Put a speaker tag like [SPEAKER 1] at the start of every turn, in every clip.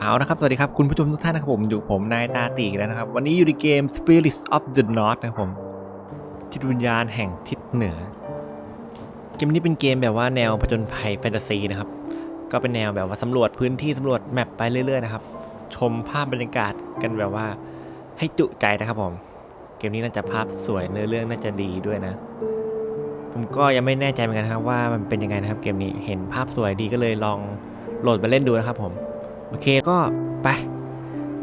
[SPEAKER 1] เอานะครับ สวัสดีครับ คุณผู้ชมทุกท่านนะครับผมอยู่ผมนายตาตีแล้วนะครับ วันนี้อยู่ในเกม Spirit of the North นะครับผมทิศวิญญาณแห่งทิศเหนือ เกมนี้เป็นเกมแบบว่าแนวผจญภัยแฟนตาซีนะครับ ก็เป็นแนวแบบว่าสำรวจพื้นที่สำรวจแมปไปเรื่อยๆนะครับ ชมภาพบรรยากาศกันแบบว่าให้จุใจนะครับผม เกมนี้น่าจะภาพสวยเนื้อเรื่องน่าจะดีด้วยนะ ผมก็ยังไม่แน่ใจเหมือนกันครับว่ามันเป็นยังไงนะครับเกมนี้เห็นภาพสวยดีก็เลยลอง โหลดมาเล่นดูนะครับผมโอเคก็ไป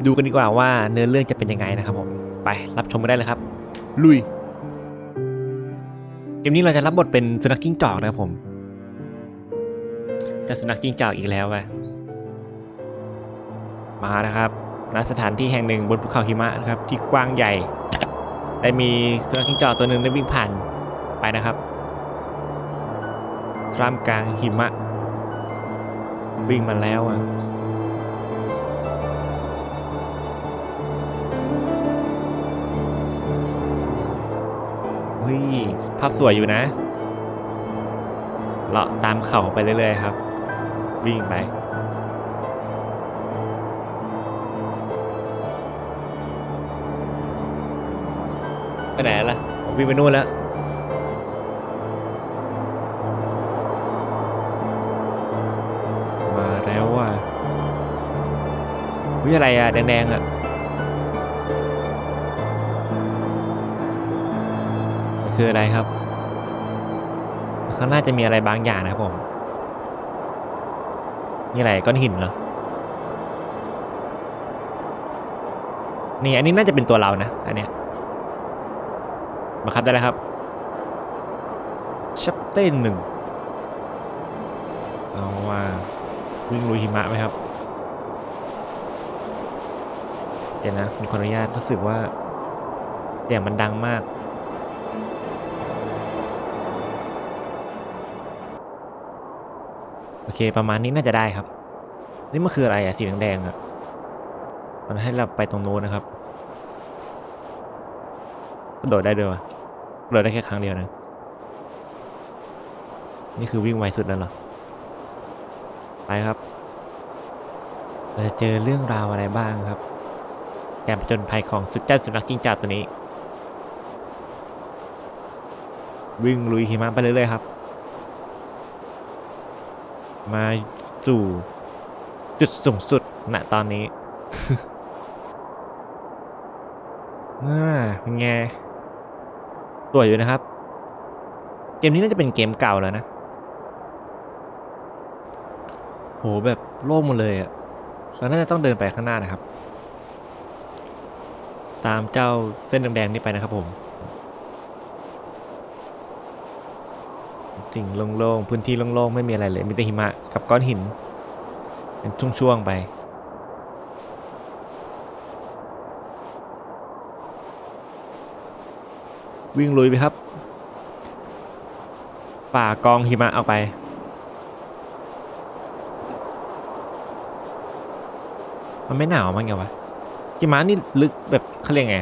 [SPEAKER 1] ดูกันดีกว่าว่าเนื้อเรื่องจะเป็นยังไงนะครับผมไปรับชมกันได้เลยครับ ลุยเกมนี้เราจะรับบทเป็นสุนัขจิ้งจอกนะครับผมจะสุนัขจิ้งจอกอีกแล้วไปมานะครับณสถานที่แห่งหนึ่งบนภูเขาหิมะนะครับ ที่กว้างใหญ่ ได้มีสุนัขจิ้งจอกตัวหนึ่งได้วิ่งผ่านไปนะครับท่ามกลางหิมะ วิ่งมาแล้วอะเฮ้ยภาพสวยอยู่นะเลาะตามเขาไปเรื่อยๆครับ วิ่งไปไปไหนล่ะวิ่งไปนู่นแล้ว วิอะไรอะแดงๆอะคืออะไรครับ ข้างหน้าจะมีอะไรบางอย่างนะครับผมนี่อะไรก้อนหินเหรอนี่อันนี้น่าจะเป็นตัวเรานะอันเนี้ยมาครับได้แล้วครับชัปเต้นหนึ่งเอาว่าวิ่งลุยหิมะไหมครับ เดี๋ยวนะผมขออนุญาตรู้สึกว่าเสียงมันดังมากโอเค ประมาณนี้น่าจะได้ครับ นี่มันคืออะไรอะสีแดงๆอะมันให้เราไปตรงโน้นนะครับกระโดดได้ด้วยวะกระโดดได้แค่ครั้งเดียวนะ นี่คือวิ่งไวสุดแล้วเหรอ ไปครับ เราจะเจอเรื่องราวอะไรบ้างครับ แกมผจญภัยของสุดเจ้าสุนัขกิ้งจาตัวนี้ วิ่งลุยหิมะไปเรื่อยๆครับ มาสู่จุดสูงสุดณตอนนี้อ่าเป็นไงสวยอยู่นะครับ เกมนี้น่าจะเป็นเกมเก่าแล้วนะ โหแบบโล่งหมดเลยอะเราน่าจะต้องเดินไปข้างหน้านะครับ ตามเจ้าเส้นแดงๆนี่ไปนะครับผม สิ่งโล่งๆพื้นที่โล่งๆไม่มีอะไรเลย มีแต่หิมะกับก้อนหิน เป็นช่วงๆไปวิ่งลุยไปครับ ป่ากองหิมะออกไป มันไม่หนาวมั้งไงวะ หิมะนี่ลึกแบบเขาเรียกไง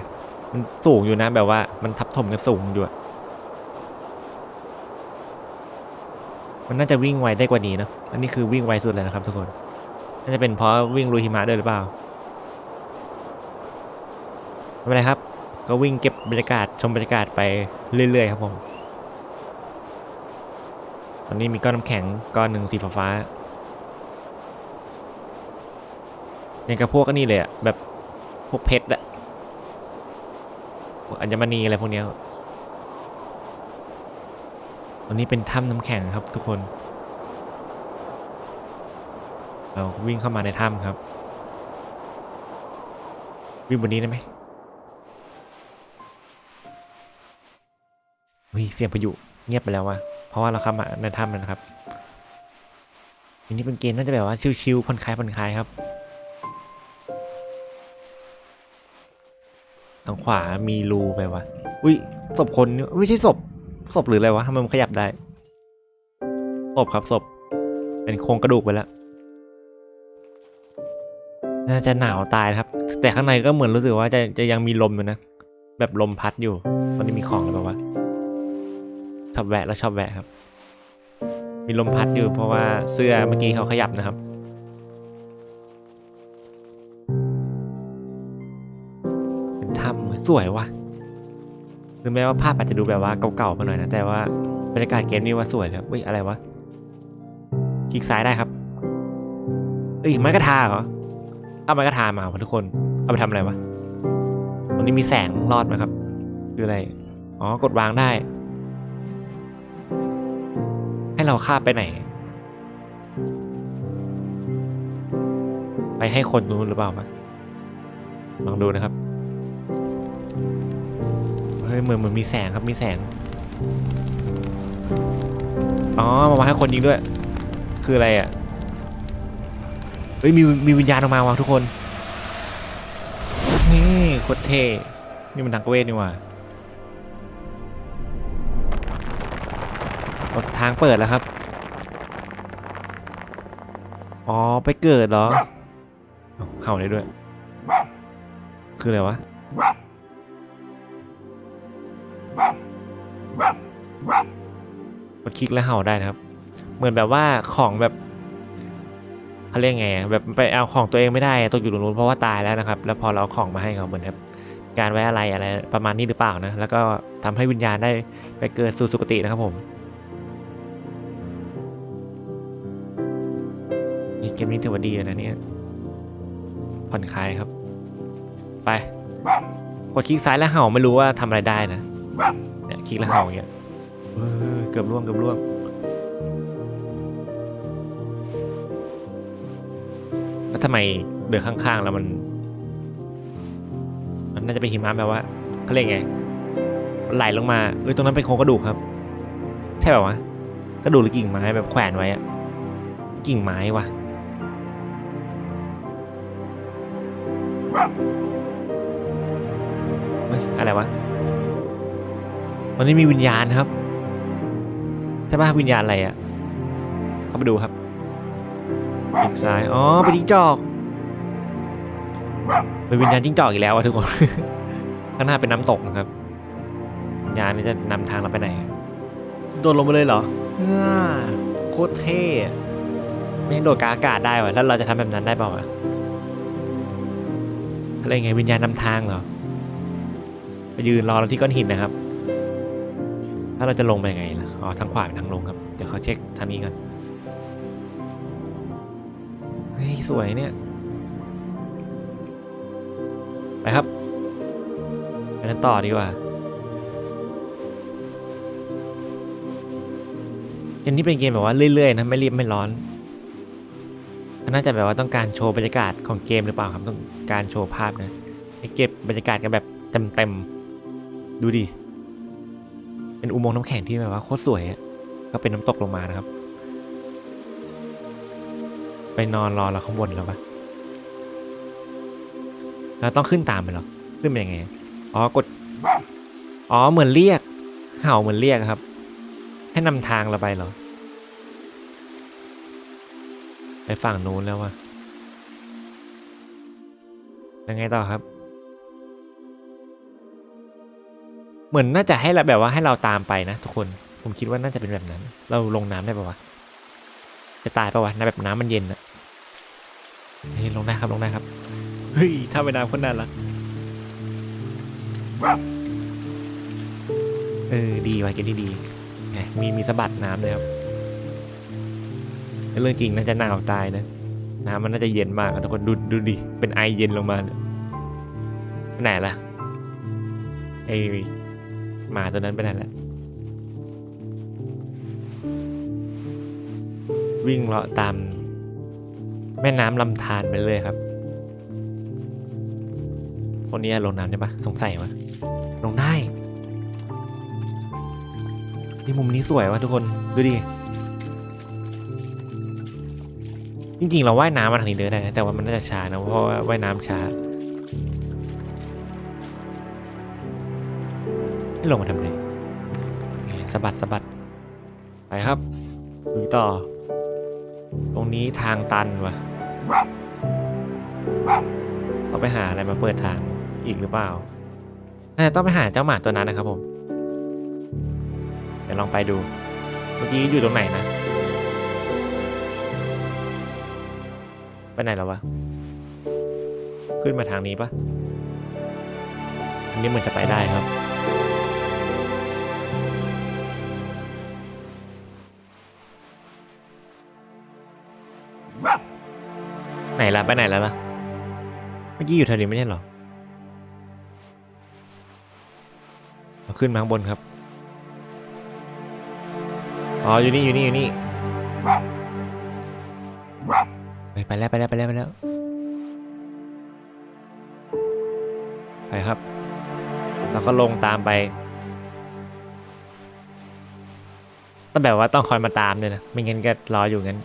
[SPEAKER 1] มันสูงอยู่นะแบบว่ามันทับถมกันสูงอยู่มันน่าจะวิ่งไวได้กว่านี้เนอะอันนี้คือวิ่งไวสุดเลยนะครับทุกคน น่าจะเป็นเพราะวิ่งลุยหิมะด้วยหรือเปล่าไม่เป็นไรครับ ก็วิ่งเก็บบรรยากาศชมบรรยากาศไปเรื่อยๆครับผม ตอนนี้มีก้อนน้ำแข็งก้อนหนึ่งสีฟ้าๆอย่างกับพวกอันนี้เลยอะแบบ วกเพชรอะพวกอัญมณีอะไรพวกเนี้ยตอนนี้เป็นถ้ำน้ำแข็งครับทุกคน เราวิ่งเข้ามาในถ้ำครับ วิ่งบนนี้ได้ไหมเฮ้ยเสียงพายุเงียบไปแล้ววะเพราะว่าเราเข้ามาในถ้ำแล้วนะครับอันนี้เป็นเกมน่าจะแบบว่าชิวๆผ่อนคลายผ่อนคลายครับ ทางขวามีรูไปวะ อุ้ยศพคนนี่ไม่ใช่ศพศพหรืออะไรวะทำไมมันขยับได้ศพครับศพเป็นโครงกระดูกไปแล้วน่าจะหนาวตายครับ แต่ข้างในก็เหมือนรู้สึกว่าจะจะยังมีลมอยู่นะ แบบลมพัดอยู่ ตอนนี้มีของหรือเปล่าวะชอบแวะแล้วชอบแวะครับ มีลมพัดอยู่เพราะว่าเสื้อเมื่อกี้เขาขยับนะครับ สวยว่ะถึงแม้ว่าภาพอาจจะดูแบบว่าเก่าๆมาหน่อยนะแต่ว่าบรรยากาศเกมนี้ว่าสวยครับอุ้ยอะไรวะคลิกซ้ายได้ครับเอ้ยไม้กระทาเหรอเอาไม้กระทามาวะทุกคนเอาไปทำอะไรวะตรงนี้มีแสงรอดไหมครับ คืออะไร อ๋อกดวางได้ ให้เราข้าไปไหน ไปให้คนนู้นหรือเปล่าลองดูนะครับ ฮ้ยเหมือนเหมือนมีแสงครับมีแสง อ๋อมามาให้คนยิงด้วย คืออะไรอะ เฮ้ยมีมีวิญญาณออกมาว่ะทุกคน นี่โคตรเท่นี่มันทางเวทนี่ว่าอ๋อทางเปิดแล้วครับ อ๋อไปเกิดเหรอเอ้าเห่าได้ด้วย คืออะไรวะ คลิกแล้วเห่าได้นะครับ เหมือนแบบว่าของแบบเขาเรียกไงแบบไปเอาของตัวเองไม่ได้ตกอยู่ตรงนู้นเพราะว่าตายแล้วนะครับ แล้วพอเราเอาของมาให้เขาเหมือนแบบการไว้อะไรอะไรประมาณนี้หรือเปล่านะ แล้วก็ทำให้วิญญาณได้ไปเกิดสู่สุคตินะครับผมเกมนี้ถือว่าดีนะเนี่ยผ่อนคลายครับ ไปกดคลิกซ้ายแล้วเห่าไม่รู้ว่าทำอะไรได้นะเนี่ยคลิกแล้วเห่าอย่างเงี้ย เกือบล่วงเกือบล่วงแล้วทำไมเดือข้างๆแล้วมัน มันน่าจะเป็นหิมะแบบว่าเขาเรียกไงไหลลงมาเอ้ยตรงนั้นเป็นโครงกระดูกครับใช่แบบวะกระดูกหรือกิ่งไม้แบบแขวนไว้อะกิ่งไม้ว่ะเฮ้ยอะไรวะตอนนี้มีวิญญาณครับ ช่ป่ะวิญญาณอะไรอะ่ะเข้าไปดูครับคลิกซ้ายอ๋อเป็นจิ้งจอกเป็นวิญญาณจิ้งจอกอีกแล้วอะทุกคน ข้างหน้าเป็นน้ำตกนะครับวิญญาณนี้จะนำทางเราไปไหน โดดลงมาเลยเหรออ่าโคตรเท่อะไม่งั้นโดดกลางอากาศได้วะแล้วเราจะทำแบบนั้นได้เปล่าวะอะไรไงวิญญาณนำทางเหรอไปยืนรอเราที่ก้อนหินนะครับ ถ้าเราจะลงไปยังไงล่ะ อ๋อทางขวาเป็นทางลงครับ เดี๋ยวเขาเช็คทางนี้ก่อนเฮ้ยสวยเนี่ย ไปครับไปกันต่อดีกว่าเกมนี้เป็นเกมแบบว่าเรื่อยๆนะไม่รีบไม่ร้อนนน่าจะแบบว่าต้องการโชว์บรรยากาศของเกมหรือเปล่าครับต้องการโชว์ภาพนะให้เก็บบรรยากาศกันแบบเต็มๆดูดิ เป็นอุโมงค์น้ำแข็งที่แบบว่าโคตรสวยอะก็เป็นน้ำตกลงมานะครับ ไปนอนรอเราข้างบนแล้วปะเราต้องขึ้นตามไปหรอขึ้นเป็นยังไงอ๋อกดอ๋อเหมือนเรียกเห่าเหมือนเรียกครับ ให้นำทางเราไปเหรอไปฝั่งนู้นแล้ววะยังไงต่อครับ เหมือนน่าจะให้เราแบบว่าให้เราตามไปนะทุกคนผมคิดว่าน่าจะเป็นแบบนั้น เราลงน้ำได้ปะวะจะตายปะวะน้ำแบบน้ำมันเย็นอะเฮ้ยลงได้ครับลงได้ครับเฮ้ยถ้าไปน้ำคนนั้นละเออดีว่ะเกมนี้ดีไงมีมีสะบัดน้ำเลยครับเรื่องจริงน่าจะหนาวตายนะน้ำมันน่าจะเย็นมากอะทุกคนดูดูดิเป็นไอเย็นลงมาเนี่ยไปไหนล่ะไอ หมาตัวนั้นไปไหนและ วิ่งเลาะตาม แม่น้ำลำธารไปเลยครับคนนี้ลงน้ำได้ปะสงสัยวะลงได้นี่มุมนี้สวยวะทุกคน ดูดิ จริงๆ เราว่ายน้ำมาทางนี้เดินได้นะแต่ว่ามันน่าจะช้านะเพราะว่าว่ายน้ำช้า ลงมาทำไงสะบัดสะบัด ไปครับดูต่อ ตรงนี้ทางตันวะเราไปหาอะไรมาเปิดทางอีกหรือเปล่าน่าจะต้องไปหาเจ้าหมาตัวนั้นนะครับผม เดี๋ยวลองไปดู เมื่อกี้อยู่ตรงไหนนะ ไปไหนแล้ววะ ขึ้นมาทางนี้ปะอันนี้เหมือนจะไปได้ครับ ไหนล่ะไปไหนแล้วล่ะ เมื่อกี้อยู่แถวนี้ไม่ใช่เหรอเอาขึ้นมาข้างบนครับ อ๋ออยู่นี่อยู่นี่อยู่นี่ไปไปแล้วไปแล้วไปแล้วไปแล้วไปครับ แล้วก็ลงตามไปต้องแบบว่าต้องคอยมาตามเลยนะ ไม่งั้นก็รออยู่งั้น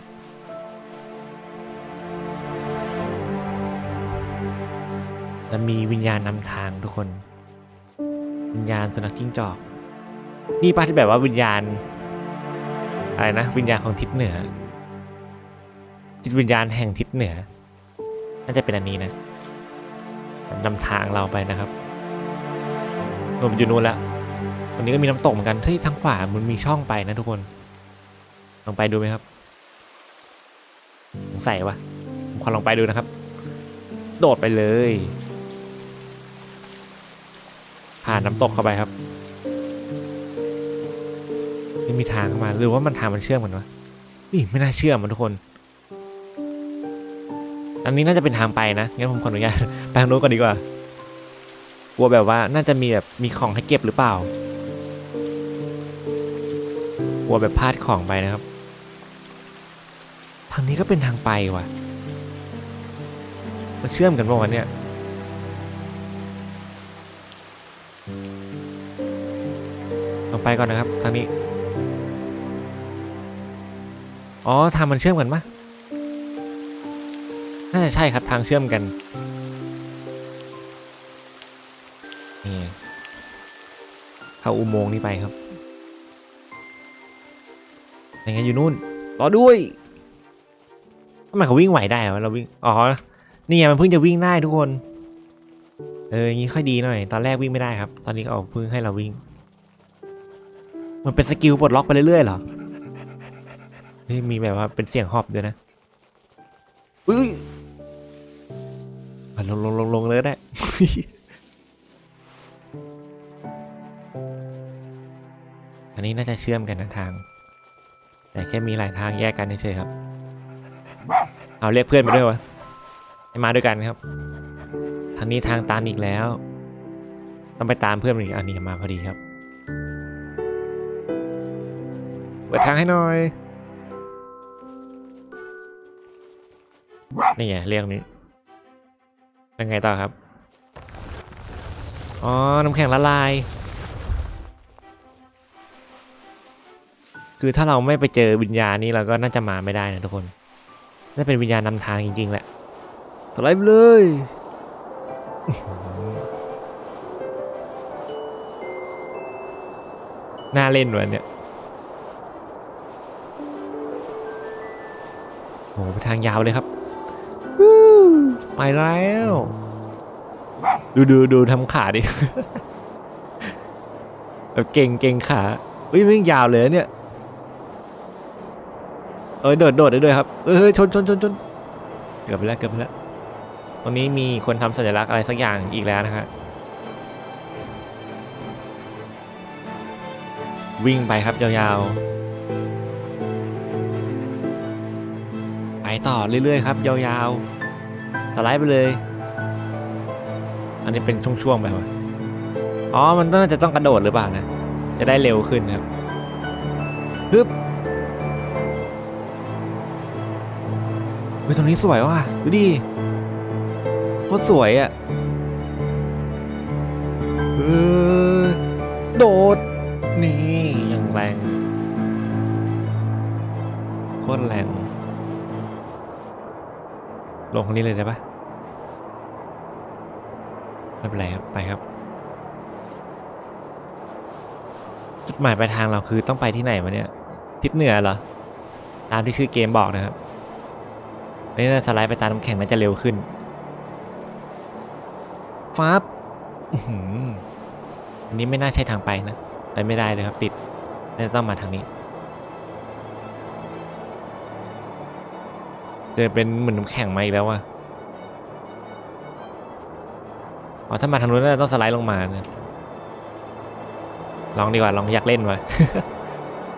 [SPEAKER 1] แล้วมีวิญญาณนำทางทุกคน วิญญาณสุนัขจิ้งจอก นี่ป้าที่แบบว่าวิญญาณ อะไรนะ วิญญาณของทิศเหนือ จิตวิญญาณแห่งทิศเหนือ น่าจะเป็นอันนี้นะนำทางเราไปนะครับผมอยู่นู้นแล้ววันนี้ก็มีน้ำตกเหมือนกันที่ทางขวามันมีช่องไปนะทุกคน ลองไปดูไหมครับสงสัยวะผมขอลองไปดูนะครับ โดดไปเลย ผ่านน้ำตกเข้าไปครับ ไม่มีทางเข้ามาหรือว่ามันทางมันเชื่อมกันวะนี่ไม่น่าเชื่อมันทุกคน อันนี้น่าจะเป็นทางไปนะงั้นผมขออนุญาตไปทางโน้นก่อนดีกว่ากลัวแบบว่าน่าจะมีแบบมีของให้เก็บหรือเปล่ากลัวแบบพลาดของไปนะครับ ทางนี้ก็เป็นทางไปว่ะ มันเชื่อมกันป่าวะเนี่ย ไปก่อนนะครับทางนี้ อ๋อทางมันเชื่อมกันปะน่าจะใช่ครับทางเชื่อมกันนี่เข้าอุโมงค์นี้ไปครับยังไงอยู่นู่นรอด้วยทำไมเขาวิ่งไหวได้เหรอเราวิ่งอ๋อนี่ไงมันเพิ่งจะวิ่งได้ทุกคน เอออย่างนี้ค่อยดีหน่อย ตอนแรกวิ่งไม่ได้ครับ ตอนนี้ก็เอาเพิ่งให้เราวิ่ง มันเป็นสกิลปลดล็อกไปเรื่อยๆเหรอเฮ้ยมีแบบว่าเป็นเสียงหอบด้วยนะอุ้ยอะลงลงลงลงเลยก็ได้ อันนี้น่าจะเชื่อมกันนะทาง แต่แค่มีหลายทางแยกกันเฉยๆครับ เอาเรียกเพื่อนมาด้วยวะให้มาด้วยกันครับ ทางนี้ทางตันอีกแล้ว ต้องไปตามเพื่อนมาอีกอันนี้มาพอดีครับ เปิดทางให้หน่อย นี่ไงเรียกนี้เป็นไงต่อครับ อ๋อ น้ำแข็งละลาย คือถ้าเราไม่ไปเจอวิญญาณนี้เราก็น่าจะมาไม่ได้นะทุกคนน่าเป็นวิญญาณนำทางจริงๆแหละสไลด์ไปเลยอื้อหือน่าเล่นวันเนี่ย โอ้โหไปทางยาวเลยครับวู้ไปแล้วดูดูดูทำขาดิแบบเก่งเก่งขาเฮ้ยไม่งยาวเลยนะเนี่ยเออโดดโดดได้ด้วยครับเออเฮ้ยชนชนชนชนเกือบไปแล้วเกือบไปแล้วตรงนี้มีคนทำสัญลักษณ์อะไรสักอย่างอีกแล้วนะฮะวิ่งไปครับยาวๆ ต่อเรื่อยๆครับยาวๆสไลด์ไปเลย อันนี้เป็นช่วงๆไปวะอ๋อมันต้องน่าจะต้องกระโดดหรือเปล่านะ จะได้เร็วขึ้นครับฮึบเฮ้ยตรงนี้สวยว่ะดูดิโคตรสวยอะ่ะเออโดด นี่ยังแรงโคตรแรง งตรงนี้เลยได้ปะไม่เป็นไรครับ ไปครับ จุดหมายปลายทางเราคือต้องไปที่ไหนวะเนี่ย ทิศเหนือเหรอ ตามที่ชื่อเกมบอกนะครับนนี้เราสไลด์ไปตามน้ำแข็งน่าจะเร็วขึ้นฟ้าบหืมอันนี้ไม่น่าใช่ทางไปนะ ไปไม่ได้เลยครับติดน่าจะต้องมาทางนี้ จอเป็นเหมือนน้ำแข็งมาอีกแล้วว่ะอ๋อถ้ามาทางนู้นน่าจะต้องสไลด์ลงมาเนี่ยลองดีกว่าลองอยากเล่นวะ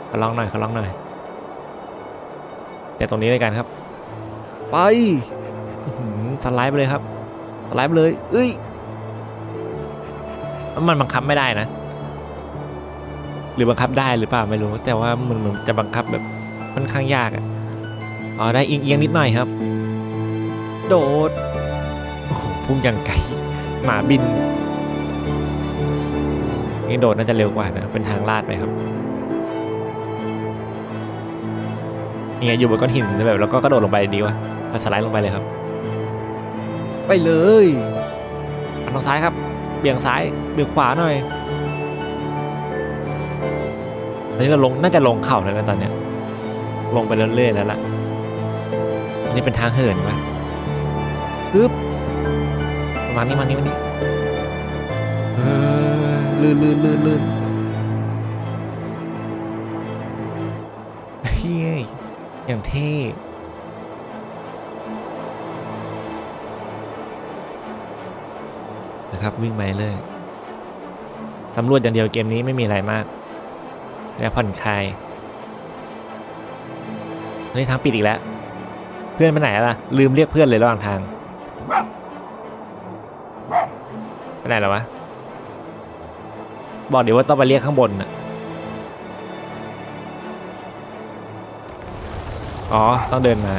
[SPEAKER 1] ขอลองหน่อยขอลองหน่อยแต่ตรงนี้เลยกันครับ ไปอื้อหือสไลด์ไปเลยครับสไลด์ไปเลย เอ้ยมันบังคับไม่ได้นะ หรือบังคับได้หรือเปล่าไม่รู้ แต่ว่ามันเหมือนจะบังคับแบบค่อนข้างยากอะ อ๋อได้เอียงๆนิดหน่อยครับ โดดโอ้โหพุ่งอย่างไกลหมาบินนี่โดดน่าจะเร็วกว่านะเป็นทางลาดไปครับนี่ไงอยู่บนก้อนหินแบบแล้วก็กระโดดลงไปดีวะเอาสไลด์ลงไปเลยครับ ไปเลยอันทางซ้ายครับ เบี่ยงซ้ายเบี่ยงขวาหน่อยอันนี้เราลงน่าจะลงเข่าแล้วนะตอนเนี้ยลงไปเรื่อยๆแล้วล่ะอั นนี้เป็นทางเหินปะปึ๊บประมาณนี้มานี้มานี้เออลื่นลื่นลื่นลื่นเฮ้ยอย่างเท่นะครับวิ่งไปเลย สำรวจอย่างเดียวเกมนี้ไม่มีอะไรมากและผ่อนคลายเฮ้ยทางปิดอีกแล้ว เพื่อนไปไหนล่ะ ลืมเรียกเพื่อนเลยระหว่างทางไปไหนแล้ววะ บอกเดี๋ยวว่าต้องไปเรียกข้างบนน่ะอ๋อ ต้องเดินมา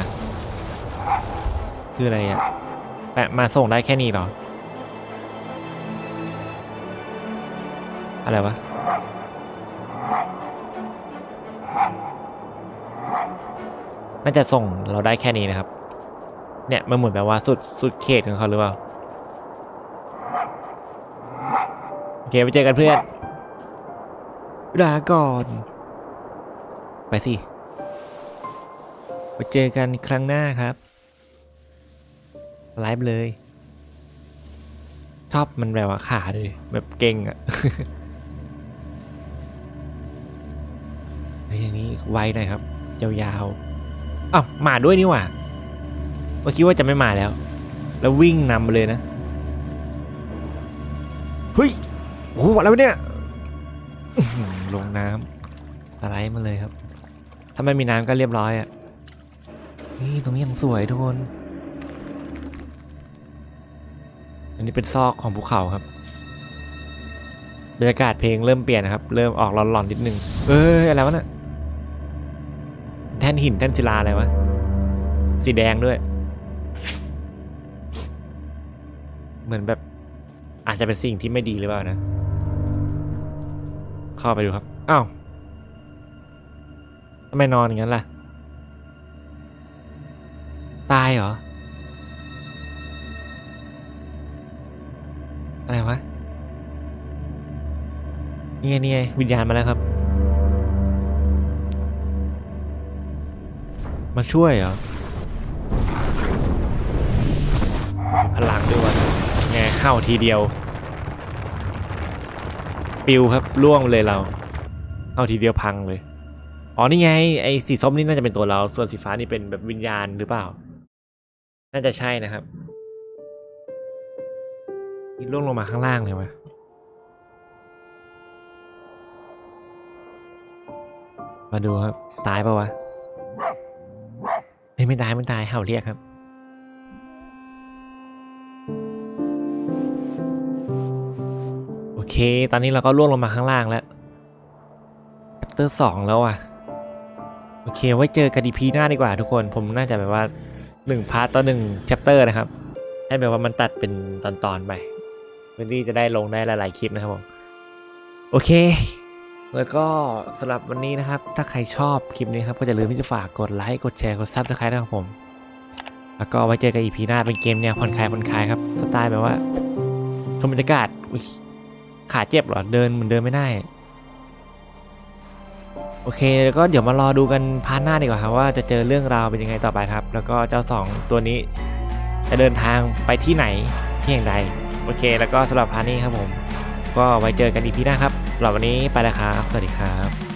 [SPEAKER 1] คืออะไรอะแปะมาส่งได้แค่นี้หรอ อะไรวะ น่าจะส่งเราได้แค่นี้นะครับ เนี่ยมันเหมือนแบบว่าสุดสุดเขตของเขาหรือเปล่า โอเคไปเจอกันเพื่อนลาก่อน ไปสิไปเจอกันครั้งหน้าครับไลฟ์เลย ชอบมันแบบว่าขาเลยแบบเก่งอะเฮ้ยอย่างนี้ไวหน่อยครับ ยาวๆ อ้าวมาด้วยนี่หว่าเมื่อคิดว่าจะไม่มาแล้ว แล้ววิ่งนำมาเลยนะเฮ้ยโอ้โหอะไรวะเนี่ยอื้อหือลงน้ำสไลด์มาเลยครับ ถ้าไม่มีน้ำก็เรียบร้อยอะ่ะนี่ตรงนี้ยังสวยทุกคน อันนี้เป็นซอกของภูเขาครับ บรรยากาศเพลงเริ่มเปลี่ยนนะครับ เริ่มออกหลอนๆนิดนึง เอ้ยอะไรวะน่ะแท่นหินแท่นศิลาอะไรวะ สีแดงด้วย เหมือนแบบ อาจจะเป็นสิ่งที่ไม่ดีหรือเปล่านะ เข้าไปดูครับ อ้าวทำไมนอนอย่างนั้นล่ะ ตายเหรอ อะไรวะ นี่ไงนี่ไงวิญญาณมาแล้วครับ มาช่วยเหรอพลังด้วยวะไงเข้าทีเดียว ปิวครับล่วงเลยเราเข้าทีเดียวพังเลย อ๋อนี่ไงไอ้สีส้มนี่น่าจะเป็นตัวเรา ส่วนสีฟ้านี่เป็นแบบวิญญาณหรือเปล่า น่าจะใช่นะครับนี่ล่วงลงมาข้างล่างเลยวะมาดูครับ ตายปะวะ เฮ้ยไม่ตายไม่ตายเห่าเรียกครับ โอเค ตอนนี้เราก็ล่วงลงมาข้างล่างแล้ว c h a p t e r สองแล้วอะ โอเค ไว้เจอกันอีพีหน้าดีกว่าทุกคนผมน่าจะแบบว่าหนึ่งพาร์ตต่อหนึ่ง chapter นะครับ ให้แบบว่ามันตัดเป็นตอนๆไปเพื่อที่จะได้ลงได้หลายๆคลิปนะครับผม โอเค แล้วก็สำหรับวันนี้นะครับ ถ้าใครชอบคลิปนี้ครับ ก็อย่าลืมที่จะฝากกดไลค์ กดแชร์ กดซับสไครต์นะครับผม แล้วก็ไว้เจอกันอีพีหน้าเป็นเกมแนวผ่อนคลายผ่อนคลายครับ สไตล์แบบว่าชมบรรยากาศขาเจ็บเหรอ เดินเหมือนเดินไม่ได้ โอเค แล้วก็เดี๋ยวมารอดูกันพาร์ทหน้าดีกว่าครับว่าจะเจอเรื่องราวเป็นยังไงต่อไปครับ แล้วก็เจ้าสองตัวนี้จะเดินทางไปที่ไหนที่แห่างใด โอเค แล้วก็สำหรับพาร์ทนี้ครับผม ก็ไว้เจอกันอีพีหน้าครับสำหรับวันนี้ไปแล้วครับ สวัสดีครับ